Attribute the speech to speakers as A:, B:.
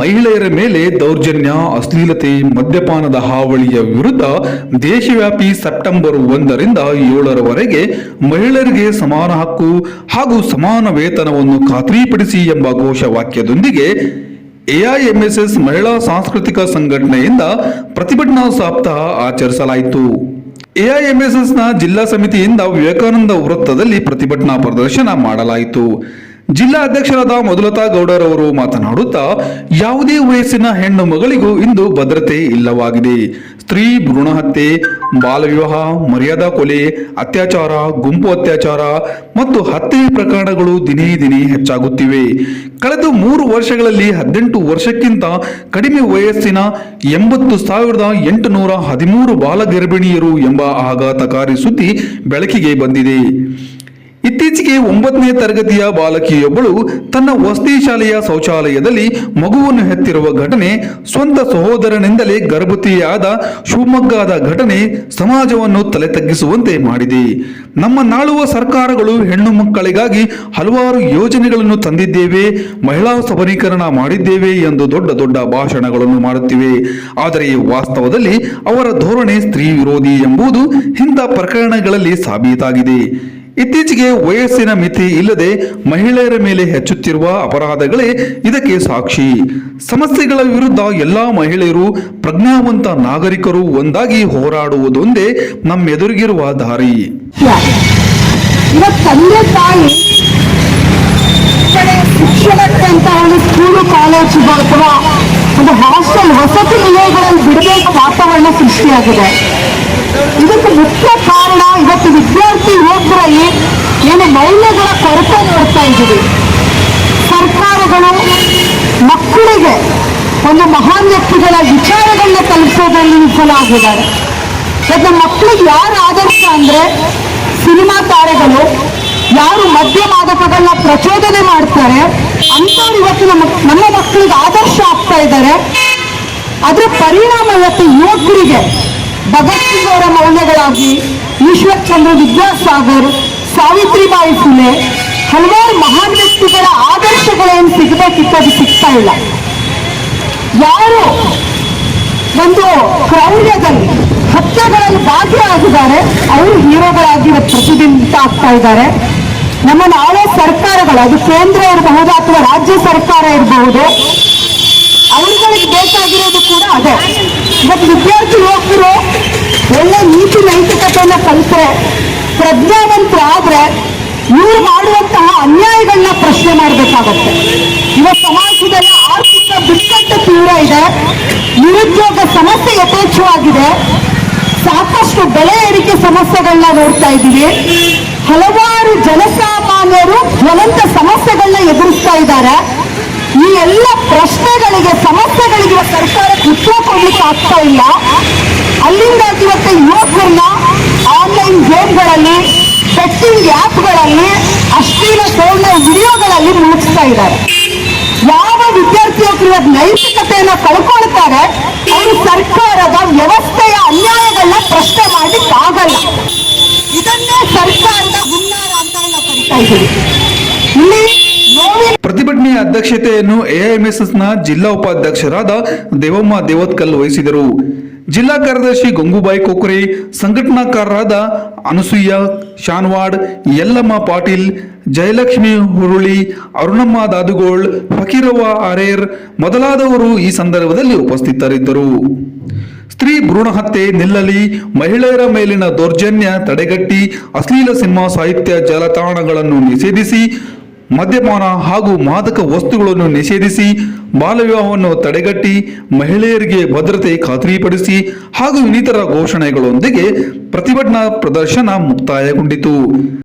A: ಮೇಲೆ ದೌರ್ಜನ್ಯ, ಅಶ್ಲೀಲತೆ, ಮದ್ಯಪಾನದ ಹಾವಳಿಯ ವಿರುದ್ಧ ದೇಶವ್ಯಾಪಿ ಸೆಪ್ಟೆಂಬರ್ ಒಂದರಿಂದ ಏಳರವರೆಗೆ ಮಹಿಳೆಯರಿಗೆ ಸಮಾನ ಹಕ್ಕು ಹಾಗೂ ಸಮಾನ ವೇತನವನ್ನು ಖಾತ್ರಿಪಡಿಸಿ ಎಂಬ ಘೋಷವಾಕ್ಯದೊಂದಿಗೆ ಎಐಎಂಎಸ್ಎಸ್ ಮಹಿಳಾ ಸಾಂಸ್ಕೃತಿಕ ಸಂಘಟನೆಯಿಂದ ಪ್ರತಿಭಟನಾ ಸಪ್ತಾಹ ಆಚರಿಸಲಾಯಿತು. ಎಐಎಂಎಸ್ಎಸ್ನ ಜಿಲ್ಲಾ ಸಮಿತಿಯಿಂದ ವಿವೇಕಾನಂದ ವೃತ್ತದಲ್ಲಿ ಪ್ರತಿಭಟನಾ ಪ್ರದರ್ಶನ ಮಾಡಲಾಯಿತು. ಜಿಲ್ಲಾ ಅಧ್ಯಕ್ಷರಾದ ಮಧುಲತಾ ಗೌಡರವರು ಮಾತನಾಡುತ್ತಾ, ಯಾವುದೇ ವಯಸ್ಸಿನ ಹೆಣ್ಣು ಮಗಳಿಗೂ ಇಂದು ಭದ್ರತೆ ಇಲ್ಲವಾಗಿದೆ. ಸ್ತ್ರೀ ಭ್ರೂಣ ಹತ್ಯೆ ಬಾಲವಿವಾಹ ಮರ್ಯಾದಾ ಕೊಲೆ, ಅತ್ಯಾಚಾರ, ಗುಂಪು ಅತ್ಯಾಚಾರ ಮತ್ತು ಹತ್ಯೆ ಪ್ರಕರಣಗಳು ದಿನೇ ದಿನೇ ಹೆಚ್ಚಾಗುತ್ತಿವೆ. ಕಳೆದ ಮೂರು ವರ್ಷಗಳಲ್ಲಿ ಹದಿನೆಂಟು ವರ್ಷಕ್ಕಿಂತ ಕಡಿಮೆ ವಯಸ್ಸಿನ ಎಂಬತ್ತು ಸಾವಿರದ ಎಂಟುನೂರ ಹದಿಮೂರು ಬಾಲ ಗರ್ಭಿಣಿಯರು ಎಂಬ ಆಘಾತಕಾರಿ ಸುದ್ದಿ ಬೆಳಕಿಗೆ ಬಂದಿದೆ. ಇತ್ತೀಚೆಗೆ ಒಂಬತ್ತನೇ ತರಗತಿಯ ಬಾಲಕಿಯೊಬ್ಬಳು ತನ್ನ ವಸತಿ ಶಾಲೆಯ ಶೌಚಾಲಯದಲ್ಲಿ ಮಗುವನ್ನು ಹೆತ್ತಿರುವ ಘಟನೆ ಸ್ವಂತ ಸಹೋದರನಿಂದಲೇ ಗರ್ಭತಿಯಾದ ಶಿವಮೊಗ್ಗದ ಘಟನೆ ಸಮಾಜವನ್ನು ತಲೆ ತಗ್ಗಿಸುವಂತೆ ಮಾಡಿದೆ. ನಮ್ಮ ನಾಳುವ ಸರ್ಕಾರಗಳು ಹೆಣ್ಣು ಮಕ್ಕಳಿಗಾಗಿ ಹಲವಾರು ಯೋಜನೆಗಳನ್ನು ತಂದಿದ್ದೇವೆ, ಮಹಿಳಾ ಸಬಲೀಕರಣ ಮಾಡಿದ್ದೇವೆ ಎಂದು ದೊಡ್ಡ ದೊಡ್ಡ ಭಾಷಣಗಳನ್ನು ಮಾಡುತ್ತಿವೆ. ಆದರೆ ವಾಸ್ತವದಲ್ಲಿ ಅವರ ಧೋರಣೆ ಸ್ತ್ರೀ ವಿರೋಧಿ ಎಂಬುದು ಇಂಥ ಪ್ರಕರಣಗಳಲ್ಲಿ ಸಾಬೀತಾಗಿದೆ. ಇತ್ತೀಚೆಗೆ ವಯಸ್ಸಿನ ಮಿತಿ ಇಲ್ಲದೆ ಮಹಿಳೆಯರ ಮೇಲೆ ಹೆಚ್ಚುತ್ತಿರುವ ಅಪರಾಧಗಳೇ ಇದಕ್ಕೆ ಸಾಕ್ಷಿ. ಸಮಸ್ಯೆಗಳ ವಿರುದ್ಧ ಎಲ್ಲಾ ಮಹಿಳೆಯರು ಪ್ರಜ್ಞಾವಂತ ನಾಗರಿಕರು ಒಂದಾಗಿ ಹೋರಾಡುವುದೊಂದೇ ನಮ್ಮೆದುರಿಗಿರುವ ದಾರಿ.
B: ಒಂದು ಹಾಸ್ಟೆಲ್ ವಸತಿ ನಿಲಯಗಳಲ್ಲಿ ಬಿಡಬೇಕು ವಾತಾವರಣ ಸೃಷ್ಟಿಯಾಗಿದೆ ಇದಕ್ಕೆ ಮುಖ್ಯ ಕಾರಣ ಇವತ್ತು ವಿದ್ಯಾರ್ಥಿ ಯುವಕರಲ್ಲಿ ಏನು ಮಹಿಳೆಗಳ ಕೊರತೆ ನೋಡ್ತಾ ಇದ್ದೀವಿ ಸರ್ಕಾರಗಳು ಮಕ್ಕಳಿಗೆ ಒಂದು ಮಹಾನ್ ವ್ಯಕ್ತಿಗಳ ವಿಚಾರಗಳನ್ನ ತಲುಪಿಸೋದ್ರಲ್ಲಿ ವಿಫಲಾಗಿದ್ದಾರೆ ನಮ್ಮ ಮಕ್ಕಳಿಗೆ ಯಾರು ಆದರ್ಶ ಅಂದ್ರೆ ಸಿನಿಮಾ ತಾರೆಗಳು, ಯಾರು ಮದ್ಯ ಮಾದಕಗಳನ್ನ ಪ್ರಚೋದನೆ ಮಾಡ್ತಾರೆ, ಅಂಥವ್ರು ಇವತ್ತು ನಮ್ಮ ನಮ್ಮ ಮಕ್ಕಳಿಗೆ ಆದರ್ಶ ಆಗ್ತಾ ಇದ್ದಾರೆ. ಅದರ ಪರಿಣಾಮ ಇವತ್ತು ಯುವಕರಿಗೆ ಭಗತ್ ಸಿಂಗ್ ಅವರ ಮೌಲ್ಯಗಳಾಗಿ ಈಶ್ವರ್ ಚಂದ್ರ ವಿದ್ಯಾಸಾಗರ್, ಸಾವಿತ್ರಿಬಾಯಿ ಫುಲೆ ಹಲವಾರು ಮಹಾನ್ ವ್ಯಕ್ತಿಗಳ ಆದರ್ಶಗಳೇನು ಸಿಗಬೇಕಿತ್ತು, ಅದು ಸಿಗ್ತಾ ಇಲ್ಲ. ಯಾರು ಒಂದು ಕ್ರೌರ್ಯದಲ್ಲಿ ಹತ್ಯೆಗಳಲ್ಲಿ ಭಾಗಿಯಾಗಿದ್ದಾರೆ, ಅವರು ಹೀರೋಗಳಾಗಿ ಇವತ್ತು ಪ್ರತಿಬಿಂಬಿತ ಆಗ್ತಾ ಇದ್ದಾರೆ. ನಮ್ಮ ನಾಳೆ ಸರ್ಕಾರಗಳು, ಅದು ಕೇಂದ್ರ ಇರಬಹುದು ಅಥವಾ ರಾಜ್ಯ ಸರ್ಕಾರ ಇರಬಹುದು ಅವರುಗಳಿಗೆ ಬೇಕಾಗಿರೋದು ಕೂಡ ಅದೇ. ಇವತ್ತು ವಿದ್ಯಾರ್ಥಿ ಯುವಕರು ಒಳ್ಳೆ ನೀತಿ ನೈತಿಕತೆಯನ್ನು ಕಲಿತರೆ, ಪ್ರಜ್ಞಾವಂತರಾದ್ರೆ ಇವರು ಮಾಡುವಂತಹ ಅನ್ಯಾಯಗಳನ್ನ ಪ್ರಶ್ನೆ ಮಾಡಬೇಕಾಗತ್ತೆ. ಇವತ್ತು ಸಮಾಜದಲ್ಲಿ ಆರ್ಥಿಕ ಬಿಕ್ಕಟ್ಟು ತೀವ್ರ ಇದೆ, ನಿರುದ್ಯೋಗ ಸಮಸ್ಯೆ ಯಥೇಚ್ಛವಾಗಿದೆ, ಸಾಕಷ್ಟು ಬೆಲೆ ಏರಿಕೆ ಸಮಸ್ಯೆಗಳನ್ನ ನೋಡ್ತಾ ಇದ್ದೀವಿ. ಹಲವಾರು ಜನಸಾಮಾನ್ಯರು ಜ್ವಲಂತ ಸಮಸ್ಯೆಗಳನ್ನ ಎದುರಿಸ್ತಾ ಇದ್ದಾರೆ. ಈ ಎಲ್ಲ ಪ್ರಶ್ನೆಗಳಿಗೆ, ಸಮಸ್ಯೆಗಳಿಗೆ ಸರ್ಕಾರ ಉತ್ತರ ಕೊಡ್ಲಿಕ್ಕೆ ಆಗ್ತಾ ಇಲ್ಲ. ಅಲ್ಲಿಂದ ಇವತ್ತು ಯುವಕರನ್ನ ಆ್ಯಪ್ಗಳಲ್ಲಿ ಅಶ್ಲೀಲ ಸೋಣ ವಿಡಿಯೋಗಳಲ್ಲಿ ಮುಳುಗಿಸ್ತಾ ಇದ್ದಾರೆ. ಯಾವ ವಿದ್ಯಾರ್ಥಿಯೊಬ್ಬರು ನೈತಿಕತೆಯನ್ನ ಕಳ್ಕೊಳ್ತಾರೆ, ಅವರು ಸರ್ಕಾರದ ವ್ಯವಸ್ಥೆಯ ಅನ್ಯಾಯಗಳನ್ನ ಪ್ರಶ್ನೆ ಮಾಡ್ಲಿಕ್ಕೆ ಆಗಲ್ಲ. ಇದನ್ನೇ ಸರ್ಕಾರದ ಹುನ್ನಾರ ಅಂತ ಕರಿತಾ ಇದ್ದೀವಿ.
A: ಪ್ರತಿಭಟನೆಯ ಅಧ್ಯಕ್ಷತೆಯನ್ನು ಎಐಎಂಎಸ್ಎಸ್ನ ಜಿಲ್ಲಾ ಉಪಾಧ್ಯಕ್ಷರಾದ ದೇವಮ್ಮ ದೇವತ್ಕಲ್ ವಹಿಸಿದರು. ಜಿಲ್ಲಾ ಕಾರ್ಯದರ್ಶಿ ಗಂಗೂಬಾಯಿ ಕೊಕ್ರೆ, ಸಂಘಟನಾಕಾರರಾದ ಅನಸೂಯ, ಶಾನ್ವಾಡ್, ಯಲ್ಲಮ್ಮ ಪಾಟೀಲ್, ಜಯಲಕ್ಷ್ಮಿ ಹುರುಳಿ, ಅರುಣಮ್ಮ ದಾದುಗೋಳ್, ಫಕೀರವ್ವ ಆರೇರ್ ಮೊದಲಾದವರು ಈ ಸಂದರ್ಭದಲ್ಲಿ ಉಪಸ್ಥಿತರಿದ್ದರು. ಸ್ತ್ರೀ ಭ್ರೂಣ ಹತ್ಯೆ ನಿಲ್ಲಲಿ, ಮಹಿಳೆಯರ ಮೇಲಿನ ದೌರ್ಜನ್ಯ ತಡೆಗಟ್ಟಿ, ಅಶ್ಲೀಲ ಸಿನಿಮಾ ಸಾಹಿತ್ಯ ಜಾಲತಾಣಗಳನ್ನು ನಿಷೇಧಿಸಿ ಮದ್ಯಪಾನ ಹಾಗೂ ಮಾದಕ ವಸ್ತುಗಳನ್ನು ನಿಷೇಧಿಸಿ, ಬಾಲವಿವಾಹವನ್ನು ತಡೆಗಟ್ಟಿ, ಮಹಿಳೆಯರಿಗೆ ಭದ್ರತೆ ಖಾತ್ರಿಪಡಿಸಿ ಹಾಗೂ ಇನ್ನಿತರ ಘೋಷಣೆಗಳೊಂದಿಗೆ ಪ್ರತಿಭಟನಾ ಪ್ರದರ್ಶನ ಮುಕ್ತಾಯಗೊಂಡಿತು.